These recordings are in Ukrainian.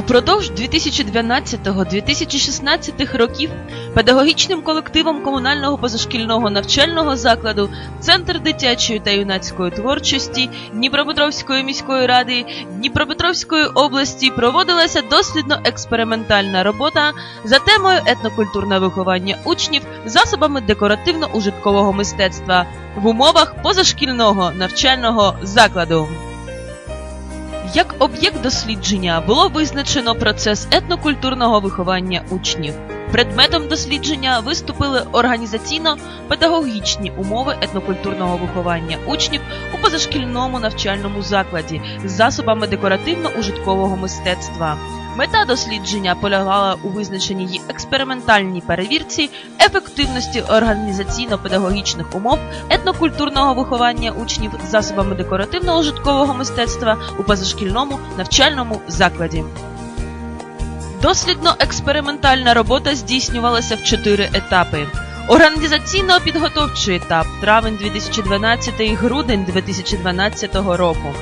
Упродовж 2012-2016 років педагогічним колективом комунального позашкільного навчального закладу Центр дитячої та юнацької творчості Дніпропетровської міської ради Дніпропетровської області проводилася дослідно-експериментальна робота за темою етнокультурне виховання учнів засобами декоративно-ужиткового мистецтва в умовах позашкільного навчального закладу. Як об'єкт дослідження було визначено процес етнокультурного виховання учнів. Предметом дослідження виступили організаційно-педагогічні умови етнокультурного виховання учнів у позашкільному навчальному закладі з засобами декоративно-ужиткового мистецтва. Мета дослідження полягала у визначенні й експериментальній перевірці ефективності організаційно-педагогічних умов етнокультурного виховання учнів засобами декоративно-ужиткового мистецтва у позашкільному навчальному закладі. Дослідно-експериментальна робота здійснювалася в чотири етапи. Організаційно-підготовчий етап травень 2012 грудень 2012 року.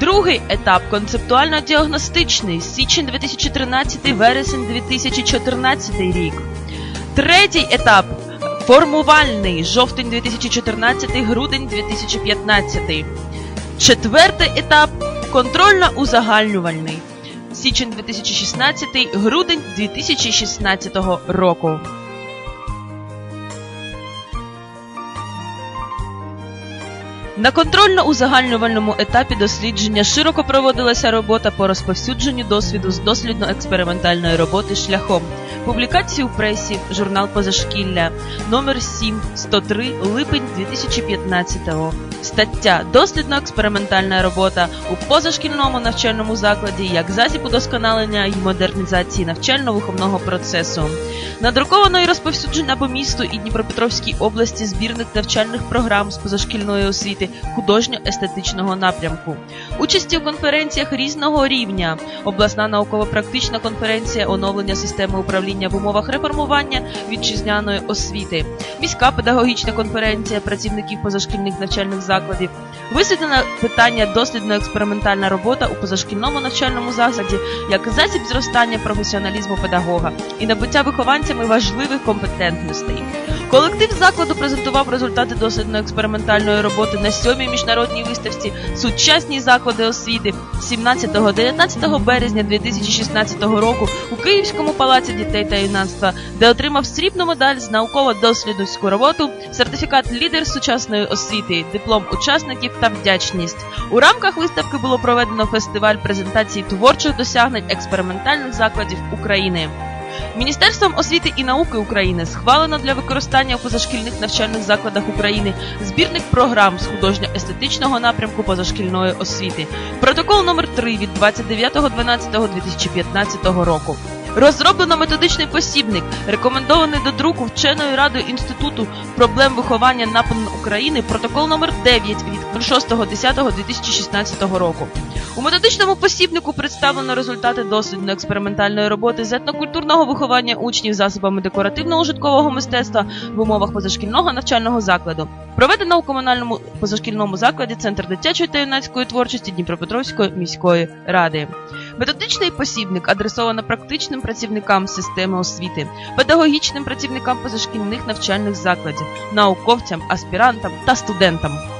Другий етап концептуально-діагностичний січень 2013 вересень 2014 рік. Третій етап формувальний жовтень 2014 грудень 2015. Четвертий етап контрольно-узагальнювальний січень 2016 грудень 2016 року. На контрольно-узагальнювальному етапі дослідження широко проводилася робота по розповсюдженню досвіду з дослідно-експериментальної роботи шляхом публікації у пресі, журнал Позашкілля, номер 7, 103, липень 2015-го. Стаття Дослідно-експериментальна робота у позашкільному навчальному закладі як засіб удосконалення і модернізації навчально-виховного процесу. Надруковано і розповсюджена по місту і Дніпропетровській області збірник навчальних програм з позашкільної освіти художньо-естетичного напрямку. Участі в конференціях різного рівня, обласна науково-практична конференція оновлення системи управління в умовах реформування вітчизняної освіти, міська педагогічна конференція працівників позашкільних навчальних закладів. Висвітлено питання дослідно-експериментальна робота у позашкільному навчальному закладі як засіб зростання професіоналізму педагога і набуття вихованцями важливих компетентностей. Колектив закладу презентував результати дослідно-експериментальної роботи на сьомій міжнародній виставці Сучасні заклади освіти 17-19 березня 2016 року у Київському палаці дітей та юнацтва, де отримав срібну медаль з науково-дослідницьку роботу, сертифікат лідер сучасної освіти, диплом учасників та вдячність. У рамках виставки було проведено фестиваль презентації творчих досягнень експериментальних закладів України. Міністерством освіти і науки України схвалено для використання у позашкільних навчальних закладах України збірник програм з художньо-естетичного напрямку позашкільної освіти. Протокол номер 3 від 29.12.2015 року. Розроблено методичний посібник, рекомендований до друку вченою радою Інституту проблем виховання НАПН України, протокол номер 9 від 6.10.2016 року. У методичному посібнику представлено результати дослідно-експериментальної роботи з етнокультурного виховання учнів засобами декоративно-ужиткового мистецтва в умовах позашкільного навчального закладу. Проведено у комунальному позашкільному закладі Центр дитячої та юнацької творчості Дніпропетровської міської ради. Методичний посібник адресовано практичним працівникам системи освіти, педагогічним працівникам позашкільних навчальних закладів, науковцям, аспірантам та студентам.